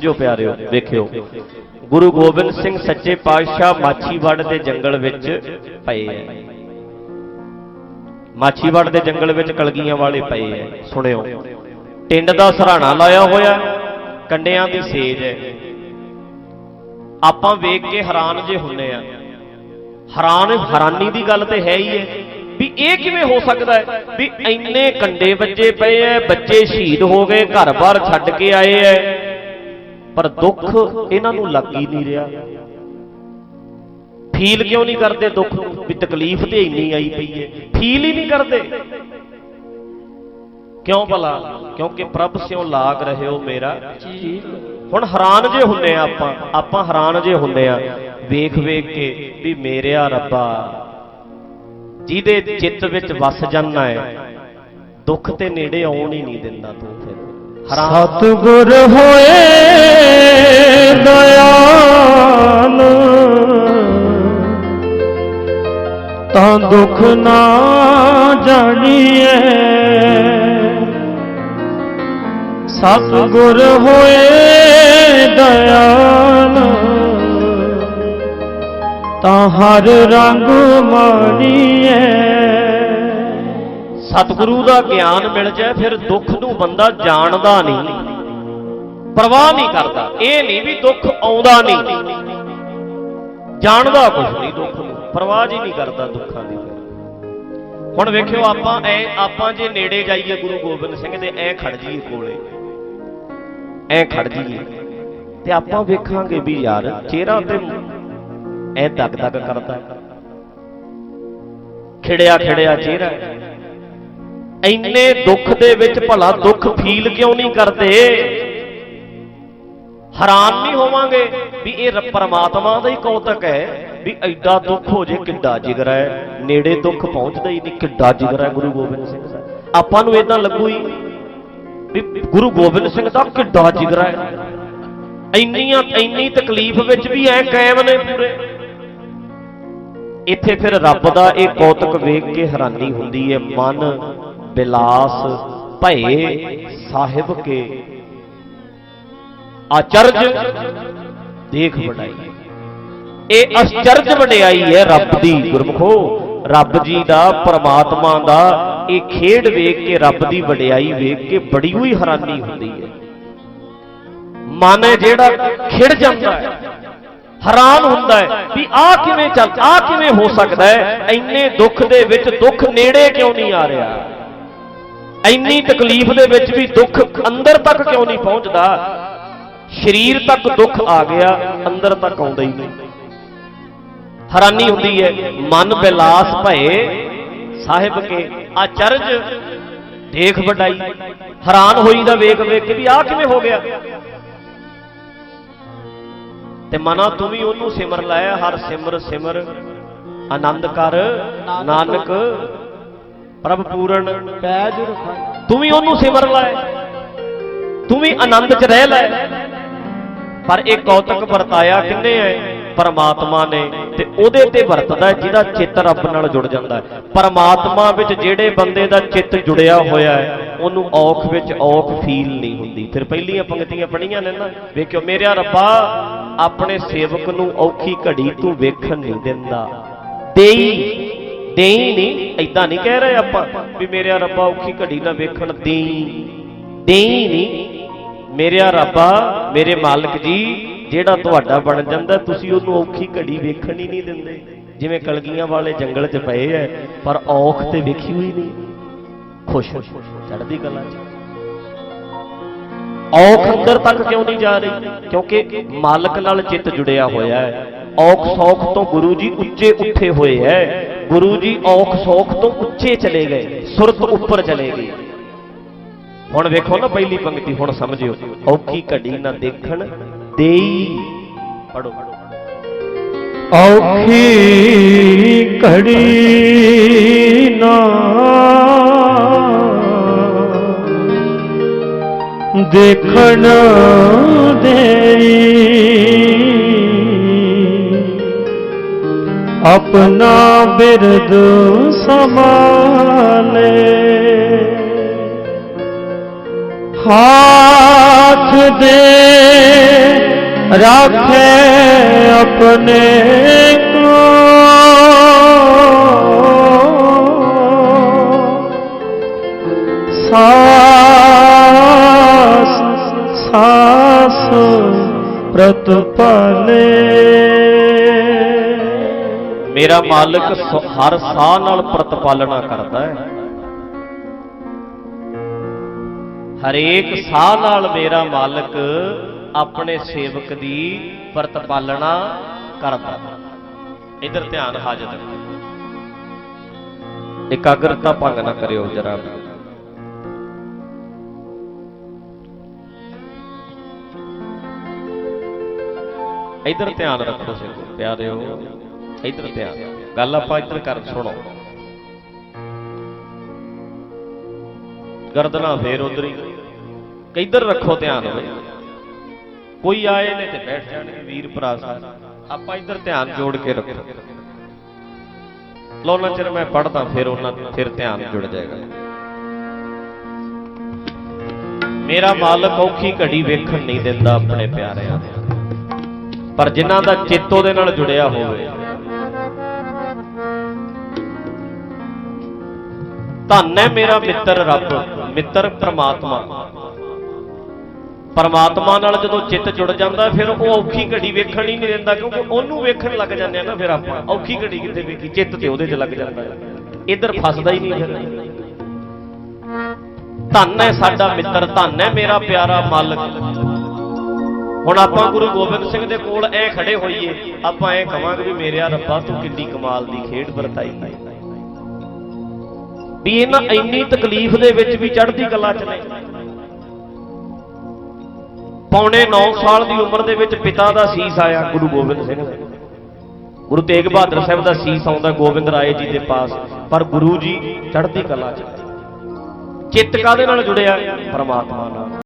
ਸਮਝੋ ਪਿਆਰਿਓ, ਵੇਖਿਓ। ਗੁਰੂ ਗੋਬਿੰਦ ਸਿੰਘ ਸੱਚੇ ਪਾਤਸ਼ਾਹ ਮਾਛੀਵਾੜ ਦੇ ਜੰਗਲ ਵਿੱਚ ਪਏ ਐ। ਮਾਛੀਵਾੜ ਦੇ ਜੰਗਲ ਵਿੱਚ ਕਲਗੀਆਂ ਵਾਲੇ ਪਏ ਐ, ਸੁਣਿਓ। ਟਿੰਡ ਦਾ ਸਰਾਣਾ ਲਾਇਆ ਹੋਇਆ, ਕੰਡਿਆਂ ਦੀ ਸੇਜ ਹੈ ਆਪਾਂ ਵੇਖ ਕੇ ਹੈਰਾਨ ਜੇ ਹੁੰਨੇ ਆ। ਹੈਰਾਨ, ਹੈਰਾਨੀ ਦੀ ਗੱਲ ਤੇ ਹੈ ਹੀ ਹੈ ਵੀ ਇਹ ਕਿਵੇਂ ਹੋ ਸਕਦਾ ਹੈ ਵੀ ਇੰਨੇ ਕੰਡੇ ਬੱਚੇ ਪਏ ਐ, ਬੱਚੇ ਸ਼ਹੀਦ ਹੋ ਗਏ ਘਰ-ਬਾਰ ਛੱਡ ਕੇ ਆਏ ਐ। ਪਰ ਦੁੱਖ ਇਹਨਾਂ ਨੂੰ ਲੱਗ ਹੀ ਨਹੀਂ ਰਿਹਾ। ਫੀਲ ਕਿਉਂ ਨਹੀਂ ਕਰਦੇ ਦੁੱਖ ਨੂੰ? ਵੀ ਤਕਲੀਫ ਤੇ ਇੰਨੀ ਆਈ ਪਈ ਹੈ ਫੀਲ ਹੀ ਨਹੀਂ ਕਰਦੇ। ਕਿਉਂ ਭਲਾ? ਕਿਉਂਕਿ ਪ੍ਰਭ ਸਿਓ ਲਾਗ ਰਹੇ ਹੋ ਮੇਰਾ। ਹੁਣ ਹੈਰਾਨ ਜੇ ਹੁੰਨੇ ਆ ਆਪਾਂ। ਆਪਾਂ ਹੈਰਾਨ ਜੇ ਹੁੰਨੇ ਆ। ਵੇਖ ਵੇਖ ਕੇ ਵੀ ਮੇਰਿਆ ਰੱਬਾ, ਜਿਹਦੇ ਚਿੱਤ ਵਿੱਚ ਵਸ ਜਾਂਦਾ ਹੈ ਦੁੱਖ ਤੇ ਨੇੜੇ ਆਉਣ ਹੀ ਨਹੀਂ ਦਿੰਦਾ ਤੂੰ। ਸਤਿਗੁਰ ਹੋਏ ਦਇਆਲ। ਤਾਂ ਦੁੱਖ ਨਾ ਜਾਣੀਏ ਸਤਿਗੁਰ ਹੋਏ ਦਇਆਲ। ਤਾਂ ਹਰ ਰੰਗ ਮਾਣੀਏ ਸਤਿਗੁਰੂ ਦਾ ਗਿਆਨ ਮਿਲ ਜਾਏ, ਫਿਰ ਦੁੱਖ ਨੂੰ ਬੰਦਾ ਜਾਣਦਾ ਨਹੀਂ। ਪਰਵਾਹ ਨਹੀਂ ਕਰਦਾ। ਇਹ ਨਹੀਂ ਵੀ ਦੁੱਖ ਆਉਂਦਾ ਨਹੀਂ। ਜਾਣਦਾ ਕੁਝ ਨਹੀਂ ਦੁੱਖ ਨੂੰ। ਪਰਵਾਹ ਜੀ ਨਹੀਂ ਕਰਦਾ ਦੁੱਖਾਂ ਦੀ ਹੁਣ ਵੇਖਿਓ, ਆਪਾਂ ਐ, ਆਪਾਂ ਜੇ ਨੇੜੇ ਜਾਈਏ ਗੁਰੂ ਗੋਬਿੰਦ ਸਿੰਘ ਦੇ, ਐ ਖੜ ਜਾਈਏ ਕੋਲੇ। ਐ ਖੜ ਜਾਈਏ। ਤੇ ਆਪਾਂ ਵੇਖਾਂਗੇ ਵੀ ਯਾਰ, ਚਿਹਰਾ ਤੇ ਐ ਦਗ ਤੱਕ ਕਰਦਾ। ਖਿੜਿਆ ਖਿੜਿਆ ਚਿਹਰਾ। ਇੰਨੇ ਦੁੱਖ ਦੇ ਵਿੱਚ ਭਲਾ ਦੁੱਖ ਫੀਲ ਕਿਉਂ ਨਹੀਂ ਕਰਦੇ? ਹੈਰਾਨ ਨਹੀਂ ਹੋਵਾਂਗੇ ਵੀ ਇਹ ਪਰਮਾਤਮਾ ਦਾ ਹੀ ਕੌਤਕ ਹੈ ਵੀ ਐਡਾ ਦੁੱਖ ਹੋ ਜੇ ਕਿੱਡਾ ਜਿਗਰਾ ਹੈ। ਨੇੜੇ ਦੁੱਖ ਪਹੁੰਚਦਾ ਹੀ ਨਹੀਂ, ਕਿੱਡਾ ਜਿਗਰਾ ਹੈ ਗੁਰੂ ਗੋਬਿੰਦ ਸਿੰਘ ਦਾ। ਆਪਾਂ ਨੂੰ ਇਦਾਂ ਲੱਗੂ ਹੀ ਵੀ ਗੁਰੂ ਗੋਬਿੰਦ ਸਿੰਘ ਦਾ ਕਿੱਡਾ ਜਿਗਰਾ ਹੈ। ਇੰਨੀਆਂ ਇੰਨੀ ਤਕਲੀਫ ਵਿੱਚ ਵੀ ਐ ਕਾਇਮ ਨੇ ਪੂਰੇ। ਇੱਥੇ ਫਿਰ ਰੱਬ ਦਾ ਇਹ ਕੌਤਕ ਵੇਖ ਕੇ ਹੈਰਾਨੀ ਹੁੰਦੀ ਹੈ, ਮਨ ਬਿਲਾਸ ਭਏ ਸਾਹਿਬ ਕੇ। ਆਚਰਜ, ਦੇਖ ਵਡਾਈ। ਇਹ ਅਚਰਜ ਵਡਿਆਈ ਹੈ ਰੱਬ ਦੀ ਗੁਰਮਖੋ। ਰੱਬ ਜੀ ਦਾ, ਪਰਮਾਤਮਾ ਦਾ, ਇਹ ਖੇਡ ਵੇਖ ਕੇ ਰੱਬ ਦੀ ਵਡਿਆਈ ਵੇਖ ਕੇ ਬੜੀ ਹੋਈ ਹੈਰਾਨੀ ਹੁੰਦੀ ਹੈ। ਮਨ ਹੈ ਜਿਹੜਾ ਖਿੜ ਜਾਂਦਾ ਹੈ, ਹੈਰਾਨ ਹੁੰਦਾ ਹੈ ਵੀ ਆਹ ਕਿਵੇਂ ਚੱਲ, ਆਹ ਕਿਵੇਂ ਹੋ ਸਕਦਾ ਹੈ, ਇੰਨੇ ਦੁੱਖ ਦੇ ਵਿੱਚ ਦੁੱਖ ਨੇੜੇ ਕਿਉਂ ਨਹੀਂ ਆ ਰਿਹਾ? ਇੰਨੀ ਤਕਲੀਫ ਦੇ ਵਿੱਚ ਵੀ ਦੁੱਖ ਅੰਦਰ ਤੱਕ ਕਿਉਂ ਨਹੀਂ ਪਹੁੰਚਦਾ? ਸਰੀਰ ਤੱਕ ਦੁੱਖ ਆ ਗਿਆ ਅੰਦਰ ਤੱਕ ਆਉਂਦਾ ਹੀ ਨਹੀਂ। ਹੈਰਾਨੀ ਹੁੰਦੀ ਹੈ ਮਨ ਬਿਲਾਸ ਭਏ। ਸਾਹਿਬ ਕੇ ਆਚਰਜ ਦੇਖ ਵਡਾਈ। ਹੈਰਾਨ ਹੋਈਦਾ ਵੇਖ ਵੇਖ ਕੇ ਵੀ ਆਹ ਕਿਵੇਂ ਹੋ ਗਿਆ? ਤੇ ਮਨਾ ਤੂੰ ਵੀ ਉਹਨੂੰ ਸਿਮਰ ਲਾਇਆ ਹਰ ਸਿਮਰ ਸਿਮਰ। ਆਨੰਦ ਕਰ ਨਾਨਕ ਪ੍ਰਭ ਪੂਰਨ ਪੈਜ ਰਖਾਈ ਤੂੰ ਵੀ ਉਹਨੂੰ ਸਿਮਰ ਲੈ। ਤੂੰ ਵੀ ਆਨੰਦ 'ਚ ਰਹਿ ਲੈ। ਪਰ ਇਹ ਕੌਤਕ ਵਰਤਾਇਆ ਕਿੰਨੇ ਹੈ ਪਰਮਾਤਮਾ ਨੇ ਤੇ ਉਹਦੇ ਤੇ ਵਰਤਦਾ ਹੈ ਜਿਹਦਾ ਚਿੱਤ ਰੱਬ ਨਾਲ ਜੁੜ ਜਾਂਦਾ ਹੈ। ਪਰਮਾਤਮਾ ਵਿੱਚ ਜਿਹੜੇ ਬੰਦੇ ਦਾ ਚਿੱਤ ਜੁੜਿਆ ਹੋਇਆ ਹੈ, ਉਹਨੂੰ ਔਖ ਵਿੱਚ ਔਖ ਫੀਲ ਨਹੀਂ ਹੁੰਦੀ। ਫਿਰ ਪਹਿਲੀਆਂ ਪੰਕਤੀਆਂ ਪੜੀਆਂ ਨੇ ਨਾ। ਵੇਖਿਓ, ਮੇਰਿਆ ਰੱਬਾ, ਆਪਣੇ ਸੇਵਕ ਨੂੰ ਔਖੀ ਘੜੀ ਤੂੰ ਵੇਖਣ ਨਹੀਂ ਦਿੰਦਾ। ਦੇਈ ਦੇਈ। ਨਹੀਂ ਐਦਾਂ ਨਹੀਂ ਕਹਿ ਰਹੇ ਆਪਾਂ ਵੀ ਮੇਰਿਆ ਰੱਬਾ ਔਖੀ ਘੜੀ ਨਾ ਵੇਖਣ ਦੇਈ। ਦੇਈ ਨਹੀਂ। ਮੇਰਿਆ ਰੱਬਾ, ਮੇਰੇ ਮਾਲਕ ਜੀ, ਜਿਹੜਾ ਤੁਹਾਡਾ ਬਣ ਜਾਂਦਾ, ਤੁਸੀਂ ਉਹਨੂੰ ਔਖੀ ਘੜੀ ਵੇਖਣ ਹੀ ਨਹੀਂ ਦਿੰਦੇ। ਜਿਵੇਂ ਕਲਗੀਆਂ ਵਾਲੇ ਜੰਗਲ 'ਚ ਪਏ ਐ, ਪਰ ਔਖ ਤੇ ਵੇਖੀ ਹੋਈ ਨਹੀਂ। ਖੁਸ਼ ਚੜ੍ਹਦੀ ਕਲਾ 'ਚ। ਔਖ ਅੰਦਰ ਤੱਕ ਕਿਉਂ ਨਹੀਂ ਜਾ ਰਹੀ? ਕਿਉਂਕਿ ਮਾਲਕ ਨਾਲ ਚਿੱਤ ਜੁੜਿਆ ਹੋਇਆ ਹੈ ਔਖ ਸੌਖ ਤੋਂ ਗੁਰੂ ਜੀ ਉੱਚੇ ਉੱਠੇ ਹੋਏ ਹੈ ਗੁਰੂ ਜੀ ਔਖ ਸੌਖ ਤੋਂ ਉੱਚੇ ਚਲੇ ਗਏ, ਸੁਰਤ ਉੱਪਰ ਚਲੇ ਗਏ। ਹੁਣ ਵੇਖੋ ਨਾ ਪਹਿਲੀ ਪੰਕਤੀ, ਹੁਣ ਸਮਝਿਓ। ਔਖੀ ਘੜੀ ਨਾ ਦੇਖਣ ਦੇਈ ਪੜੋ। ਔਖੀ ਘੜੀ ਨਾ ਦੇਖਣ ਆਪਣਾ ਬਿਰਦ ਸਮਾਲੇ ਹਾਥ ਦੇ ਰੱਖੇ ਆਪਣੇ ਕੋ ਸਾਸ ਸਾਸ ਪ੍ਰਤਪਲੇ। ਮੇਰਾ ਮਾਲਕ ਹਰ ਸਾਹ ਨਾਲ ਪ੍ਰਤਪਾਲਣਾ ਕਰਦਾ ਹੈ। ਹਰੇਕ ਸਾਹ ਨਾਲ ਮੇਰਾ ਮਾਲਕ ਆਪਣੇ ਸੇਵਕ ਦੀ ਪ੍ਰਤਪਾਲਣਾ ਕਰਦਾ। ਇਧਰ ਧਿਆਨ ਹਾਜ਼ਰ ਇਕਾਗਰਤਾ ਭੰਗ ਨਾ ਕਰਿਓ ਜਰਾ। ਇਧਰ ਧਿਆਨ ਰੱਖੋ ਸਿੱਖੋ ਪਿਆਰਿਓ। ਇਧਰ ਧਿਆਨ ਗੱਲ ਆਪਾਂ ਇਧਰ ਕਰ, ਸੁਣੋ। ਗਰਦਨਾ ਫੇਰ ਉਧਰ ਹੀ। ਕਿੱਧਰ ਰੱਖੋ ਧਿਆਨ ਹੋਵੇ ਕੋਈ ਆਏ ਨੇ ਤੇ ਬੈਠ ਜਾਣਗੇ ਵੀਰ ਭਰਾ ਸਾਹਿਬ ਆਪਾਂ ਇਧਰ ਧਿਆਨ ਜੋੜ ਕੇ ਰੱਖੋ। ਲੋ ਨਾ ਚਿਰ ਮੈਂ ਪੜਦਾ ਫਿਰ ਉਹਨਾਂ ਫਿਰ ਧਿਆਨ ਜੁੜ ਜਾਏਗਾ। ਮੇਰਾ ਮਾਲਕ ਔਖੀ ਘੜੀ ਵੇਖਣ ਨਹੀਂ ਦਿੰਦਾ ਆਪਣੇ ਪਿਆਰਿਆਂ ਪਰ ਜਿਨ੍ਹਾਂ ਦਾ ਚਿੱਤ ਉਹਦੇ ਨਾਲ ਜੁੜਿਆ ਹੋਵੇ ਧੰਨ ਹੈ ਮੇਰਾ ਮਿੱਤਰ ਰੱਬ, ਮਿੱਤਰ ਪ੍ਰਮਾਤਮਾ। ਪਰਮਾਤਮਾ ਨਾਲ ਜਦੋਂ ਚਿੱਤ ਜੁੜ ਜਾਂਦਾ, ਫਿਰ ਉਹ ਔਖੀ ਘੜੀ ਵੇਖਣ ਹੀ ਨਹੀਂ ਦਿੰਦਾ, ਕਿਉਂਕਿ ਉਹਨੂੰ ਵੇਖਣ ਲੱਗ ਜਾਂਦੇ ਆ ਨਾ ਫਿਰ ਆਪਾਂ। ਔਖੀ ਘੜੀ ਕਿੱਥੇ ਵੇਖੀ? ਚਿੱਤ ਤੇ ਉਹਦੇ 'ਚ ਲੱਗ ਜਾਂਦਾ। ਇੱਧਰ ਫਸਦਾ ਹੀ ਨਹੀਂ ਫਿਰ ਧੰਨ ਹੈ ਸਾਡਾ ਮਿੱਤਰ, ਧੰਨ ਹੈ ਮੇਰਾ ਪਿਆਰਾ ਮਾਲਕ। ਹੁਣ ਆਪਾਂ ਗੁਰੂ ਗੋਬਿੰਦ ਸਿੰਘ ਦੇ ਕੋਲ ਐ ਖੜੇ ਹੋਈਏ। ਆਪਾਂ ਐ ਕਵਾਂਗੇ ਵੀ ਮੇਰਿਆ ਰੱਬਾ, ਤੂੰ ਕਿੰਨੀ ਕਮਾਲ ਦੀ ਖੇਡ ਵਰਤਾਈ। ਵੀ ਇਹਨਾਂ ਇੰਨੀ ਤਕਲੀਫ ਦੇ ਵਿੱਚ ਵੀ ਚੜ੍ਹਦੀ ਕਲਾ ਚ ਨੇ। ਪੌਣੇ 9 ਸਾਲ ਦੀ ਉਮਰ ਦੇ ਵਿੱਚ ਪਿਤਾ ਦਾ ਸੀਸ ਆਇਆ ਗੁਰੂ ਗੋਬਿੰਦ ਸਿੰਘ ਦਾ। ਗੁਰੂ ਤੇਗ ਬਹਾਦਰ ਸਾਹਿਬ ਦਾ ਸੀਸ ਆਉਂਦਾ ਗੋਬਿੰਦ ਰਾਏ ਜੀ ਦੇ ਪਾਸ, ਪਰ ਗੁਰੂ ਜੀ ਚੜ੍ਹਦੀ ਕਲਾ ਚ ਚਿੱਤ ਕਾਦੇ ਨਾਲ ਜੁੜਿਆ? ਪਰਮਾਤਮਾ ਨਾਲ।